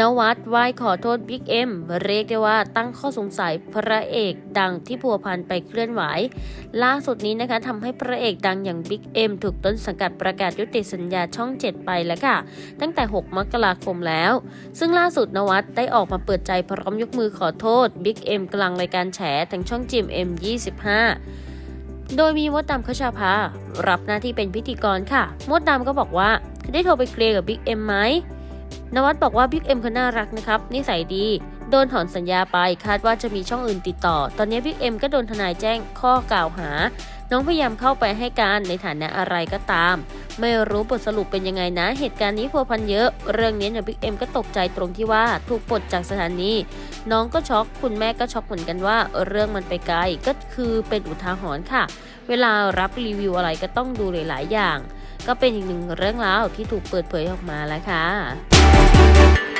นวัดไหว้ขอโทษบิ๊กเอ็มเรียกได้ว่าตั้งข้อสงสัยพระเอกดังที่พัวพันไปเคลื่อนไหว ล่าสุดนี้นะคะทำให้พระเอกดังอย่างบิ๊กเอ็มถูกต้นสังกัดประกาศยุติสัญญาช่อง 7 ไปแล้วค่ะ ตั้งแต่ 6 มกราคมแล้ว ซึ่งล่าสุดนวัดได้ออกมาเปิดใจพร้อมยกมือขอโทษบิ๊กเอ็มกลางรายการแฉทางช่องจิมเอ็ม25 โดยมีมดดำคชาภารับหน้าที่เป็นพิธีกรค่ะ มดดำก็บอกว่าได้โทรไปเคลียร์กับบิ๊กเอ็มไหม นวัดบอกว่าบิ๊กเอ็มเขาน่ารักนะครับ นิสัยดี โดนถอนสัญญาไปคาดว่าจะมีช่องอื่นติดต่อ ตอนนี้บิ๊กเอ็มก็โดนทนายแจ้งข้อกล่าวหา น้องพยายามเข้าไปให้การในฐานะอะไรก็ตาม ไม่รู้บทสรุปเป็นยังไงนะ เหตุการณ์นี้พัวพันเยอะ เรื่องนี้เนี่ยบิ๊กเอ็มก็ตกใจตรงที่ว่าถูกปลดจากสถานี น้องก็ช็อก คุณแม่ก็ช็อกเหมือนกันว่า เรื่องมันไปไกล ก็คือเป็นอุทาหรณ์ค่ะ เวลารับรีวิวอะไรก็ต้องดูหลาย ๆ อย่าง ก็เป็นอีกหนึ่งเรื่องราวที่ถูกเปิดเผยออกมาแล้วค่ะ